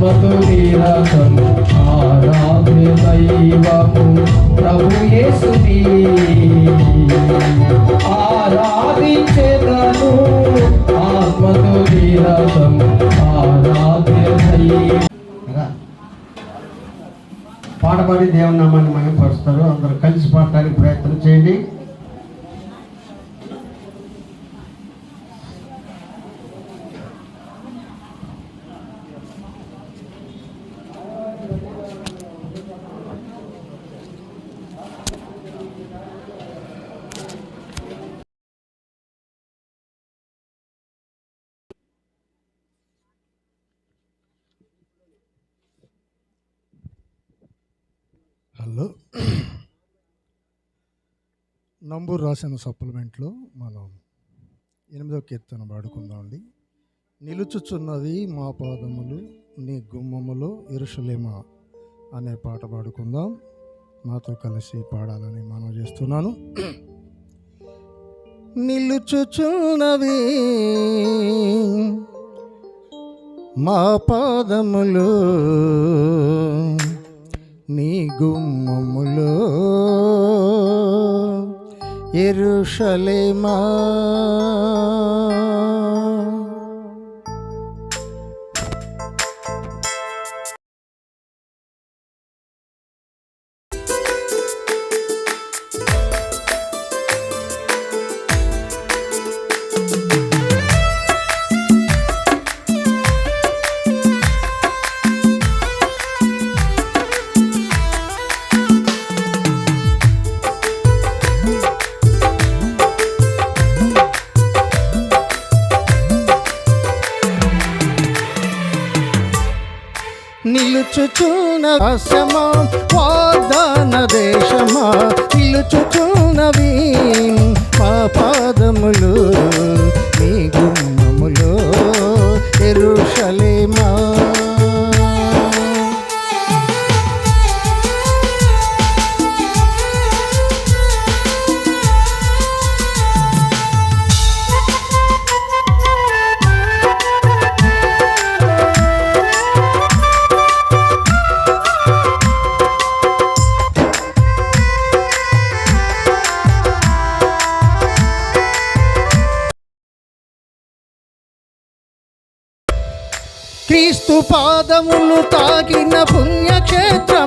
ఆత్మతో నిరతం ఆరాధ్య దైవము ప్రభు యేసుని ఆరాధించేదను ఆత్మతో నిరతం ఆరాధ్య దైవం పాట పాడి దేవుని నామాన్ని మహిమపరుస్తారు అందరూ కలిసి పాడటానికి ప్రయత్నం చేయండి హలో నంబూరు రాసిన సప్లిమెంట్లో మనం ఎనిమిదో కీర్తన పాడుకుందామండి. నిలుచుచున్నవి మా పాదములు నీ గుమ్మములో ఇరుషులేమా అనే పాట పాడుకుందాం. నాతో కలిసి పాడాలని మనం చేస్తున్నాను. నిలుచుచున్నవి మా పాదములు నీ గుమ్మములో ఎరుషలేమా? నిలుచుచున్న అసమా వాగ్దాన దేశమా? నిలుచుచున్నవి మా పాదములు మీ గుమ్మ క్రీస్తు పాదములు తాకిన పుణ్యక్షేత్ర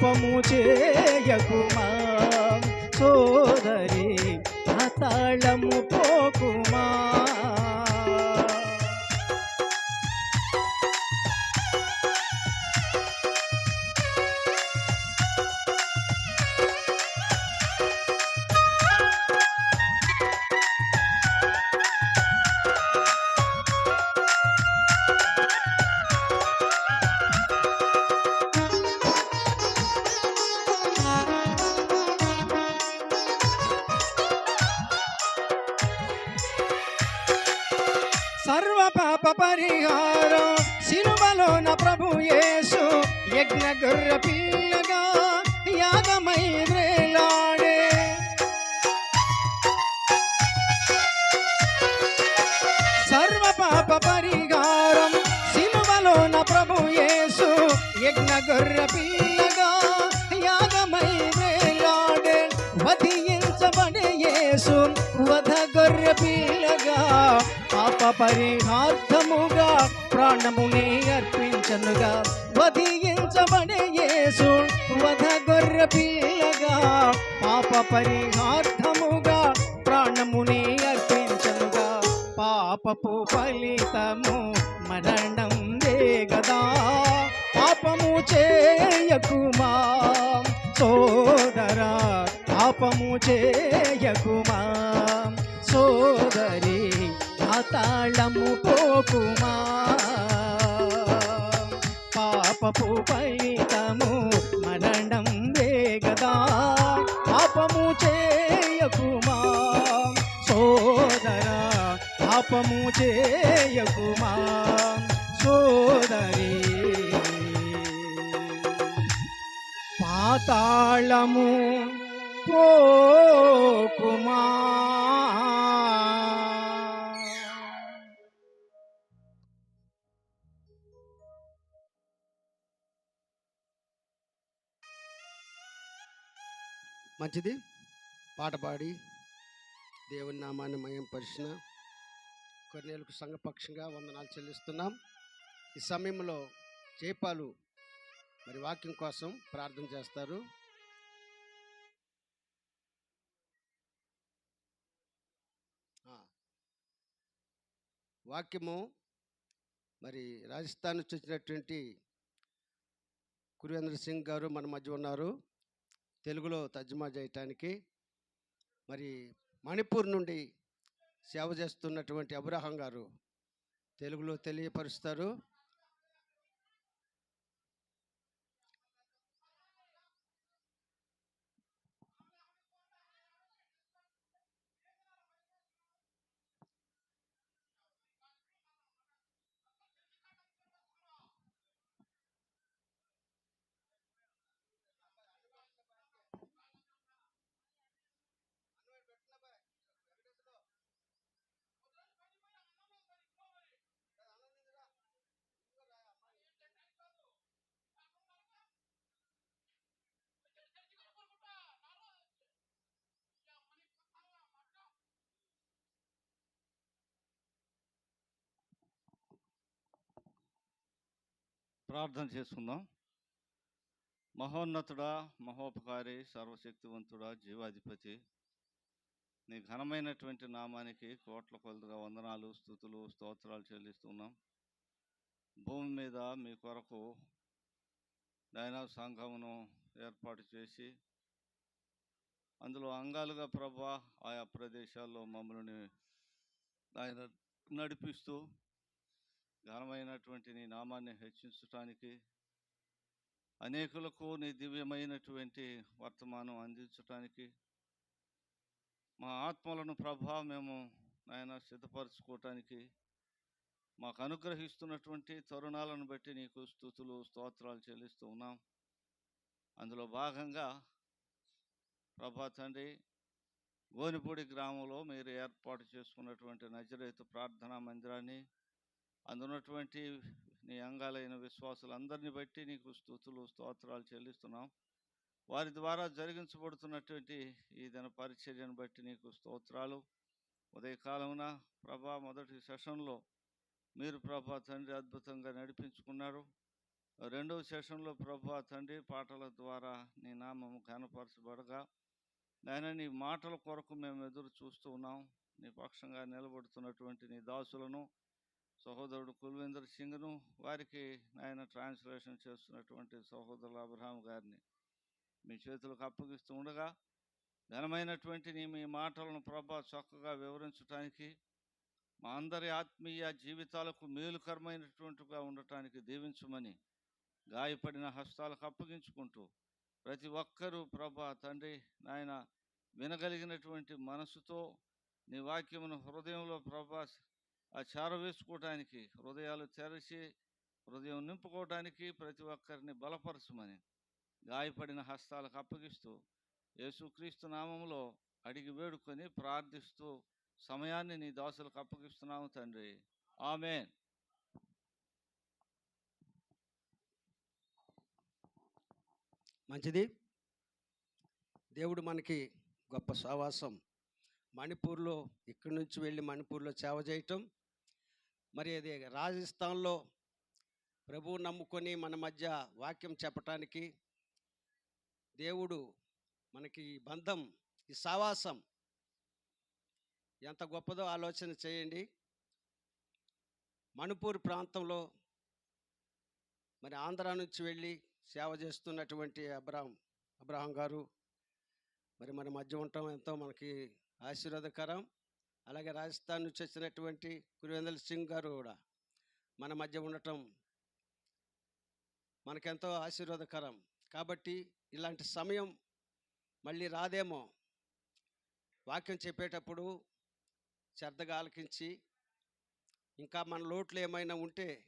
పాపము చే పరిహారం. సిలువలోన ప్రభు యేసు యజ్ఞ గొర్ర పిల్లగా యాగమై వేలాడే సర్వ పాప పరిహారం. సిలువలోన ప్రభు యేసు యజ్ఞ గొర్ర పిల్లగా యాగమై వేలాడే వధించబడే యేసు వధ పాప పరిహార్థముగా ప్రాణమునే అర్పించనుగా. వధించబడే యేసు వధ గొర్ర పిల్లగా. పాప పరిహార్థముగా ప్రాణమునే అర్పించనుగా. పాపపు ఫలితము మరణం గదా పాపము చేయకుమా? సోదరా పాపము చేయకుమా? సోదరి తాళము పోకుమా? పాపపు ఫలితము మరణం వేగదా? పాపము చేయకుమా? సోదరా పాపము చేయకుమా? సోదరి పాతాళము పోకుమా? మంచిది? పాట పాడి. దేవుని నామాన్ని మయం పరిచిన కొన్నేళ్ళకు సంఘపక్షంగా వందనాలు చెల్లిస్తున్నాం. ఈ సమయంలో చేపాలు మరి వాక్యం కోసం ప్రార్థన చేస్తారు. వాక్యము మరి రాజస్థాన్ నుంచి వచ్చినటువంటి కురేంద్ర సింగ్ గారు మన మధ్య ఉన్నారు. తెలుగులో తర్జుమా చేయటానికి మరి మణిపూర్ నుండి సేవ చేస్తున్నటువంటి అబ్రహం గారు తెలుగులో తెలియపరుస్తారు. ప్రార్థన చేసుకుందాం. మహోన్నతుడా మహోపకారి సర్వశక్తివంతుడా జీవాధిపతి నీ ఘనమైనటువంటి నామానికి కోట్ల కొలదిగా వందనాలు స్థుతులు స్తోత్రాలు చెల్లిస్తున్నాం. భూమి మీద మీ కొరకు దైనా సంఘమును ఏర్పాటు చేసి అందులో అంగాలుగా ప్రభా ఆయా ప్రదేశాల్లో మమ్మల్ని ఆయన నడిపిస్తూ ఘనమైనటువంటి నీ నామాన్ని హెచ్చించటానికి అనేకులకు నీ దివ్యమైనటువంటి వర్తమానం అందించటానికి మా ఆత్మలను ప్రభా మేము నాయన సిద్ధపరచుకోవటానికి మాకు అనుగ్రహిస్తున్నటువంటి తరుణాలను బట్టి నీకు స్థుతులు స్తోత్రాలు చెల్లిస్తూ ఉన్నాం. అందులో భాగంగా ప్రభా తండ్రి గోనిపూడి గ్రామంలో మీరు ఏర్పాటు చేసుకున్నటువంటి నజరేతు ప్రార్థనా మందిరాన్ని అందున్నటువంటి నీ అంగాలైన విశ్వాసులందరినీ బట్టి నీకు స్థుతులు స్తోత్రాలు చెల్లిస్తున్నాం. వారి ద్వారా జరిగించబడుతున్నటువంటి ఈ దిన పరిచర్యను బట్టి నీకు స్తోత్రాలు. ఉదయకాలమున ప్రభా మొదటి సెషన్లో మీరు ప్రభా తండ్రి అద్భుతంగా నడిపించుకున్నారు. రెండవ సెషన్లో ప్రభా తండ్రి పాటల ద్వారా నీ నామము ఘనపరచబడగా నాయన నీ మాటల కొరకు మేము ఎదురు చూస్తూ ఉన్నాం. నీ పక్షంగా నిలబడుతున్నటువంటి నీ దాసులను సహోదరుడు కుల్వేందర్ సింగ్ను వారికి ఆయన ట్రాన్స్లేషన్ చేస్తున్నటువంటి సహోదరులు అబ్రహాం గారిని మీ చేతులకు అప్పగిస్తూ ఉండగా ఘనమైనటువంటి నీ మీ మాటలను ప్రభా చక్కగా వివరించడానికి మా అందరి ఆత్మీయ జీవితాలకు మేలుకరమైనటువంటిగా ఉండటానికి దీవించమని గాయపడిన హస్తాలకు అప్పగించుకుంటూ ప్రతి ఒక్కరూ ప్రభా తండ్రి నాయన వినగలిగినటువంటి మనసుతో నీ వాక్యమును హృదయంలో ప్రభా ఆ చేరవేసుకోవటానికి హృదయాలు తెరచి హృదయం నింపుకోవటానికి ప్రతి ఒక్కరిని బలపరచమని గాయపడిన హస్తాలకు అప్పగిస్తూ యేసుక్రీస్తు నామంలో అడిగి వేడుకొని ప్రార్థిస్తూ సమయాన్ని నీ దాసులకు అప్పగిస్తున్నాము తండ్రి. ఆమె మంచిది. దేవుడు మనకి గొప్ప సావాసం. మణిపూర్లో ఇక్కడి నుంచి వెళ్ళి మణిపూర్లో సేవ చేయటం మరి అది రాజస్థాన్లో ప్రభువు నమ్ముకొని మన మధ్య వాక్యం చెప్పటానికి దేవుడు మనకి ఈ బంధం ఈ సావాసం ఎంత గొప్పదో ఆలోచన చేయండి. మణిపూర్ ప్రాంతంలో మరి ఆంధ్ర నుంచి వెళ్ళి సేవ చేస్తున్నటువంటి అబ్రాహం అబ్రాహం గారు మరి మన మధ్య ఉండటం ఎంతో మనకి ఆశీర్వాదకరం. అలాగే రాజస్థాన్ నుంచి వచ్చినటువంటి కురివేంద్ర సింగ్ గారు కూడా మన మధ్య ఉండటం మనకెంతో ఆశీర్వాదకరం. కాబట్టి ఇలాంటి సమయం మళ్ళీ రాదేమో వాక్యం చెప్పేటప్పుడు శ్రద్ధగా ఆలకించి ఇంకా మన లోట్లు ఏమైనా ఉంటే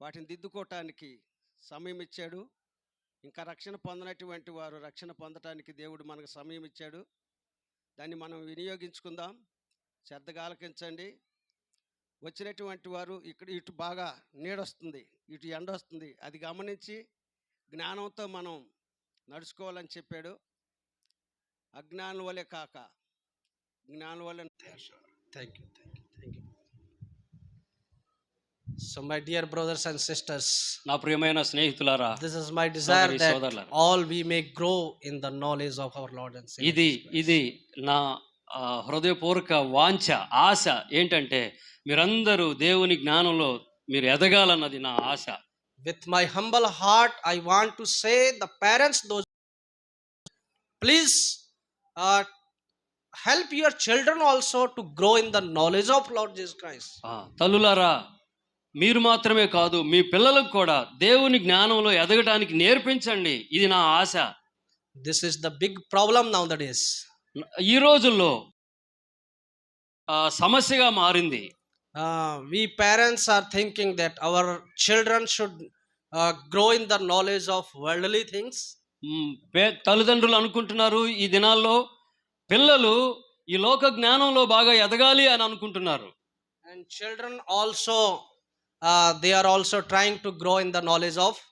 వాటిని దిద్దుకోవటానికి సమయం ఇచ్చాడు. ఇంకా రక్షణ పొందనటువంటి వారు రక్షణ పొందటానికి దేవుడు మనకు సమయం ఇచ్చాడు. దాన్ని మనం వినియోగించుకుందాం. శ్రద్ధగా ఆలకించండి. వచ్చినటువంటి వారు ఇక్కడ ఇటు బాగా నీడొస్తుంది ఇటు ఎండ వస్తుంది అది గమనించి జ్ఞానంతో మనం నడుచుకోవాలని చెప్పాడు. అజ్ఞానం వలె కాక జ్ఞానం వలె thank you thank you So, my dear brothers and sisters, నా ప్రియమైన స్నేహితులారా this is my desire సోదరి, that సోదరులారా. all we may grow in the knowledge of our Lord and Savior. ఇది. ఇది నా హృదయపూర్వక వాంఛ ఆశ ఏంటంటే మీరందరూ దేవుని జ్ఞానంలో మీరు ఎదగాలన్నది నా ఆశ With my humble heart, I want to say, the parents, those please uh, help your children also to grow in the knowledge of Lord Jesus Christ. ఆ, తల్లులారా మీరు మాత్రమే కాదు మీ పిల్లలకు కూడా దేవుని జ్ఞానంలో ఎదగడానికి నేర్పించండి. ఇది నా ఆశ. This is the big problem now that is ఈ రోజుల్లో సమస్యగా మారింది. We parents are thinking that our children should grow in the knowledge of worldly things తల్లిదండ్రులు అనుకుంటున్నారు ఈ దినాల్లో పిల్లలు ఈ లోక జ్ఞానంలో బాగా ఎదగాలి అని అనుకుంటున్నారు. And children also uh, they are also trying to grow in the knowledge of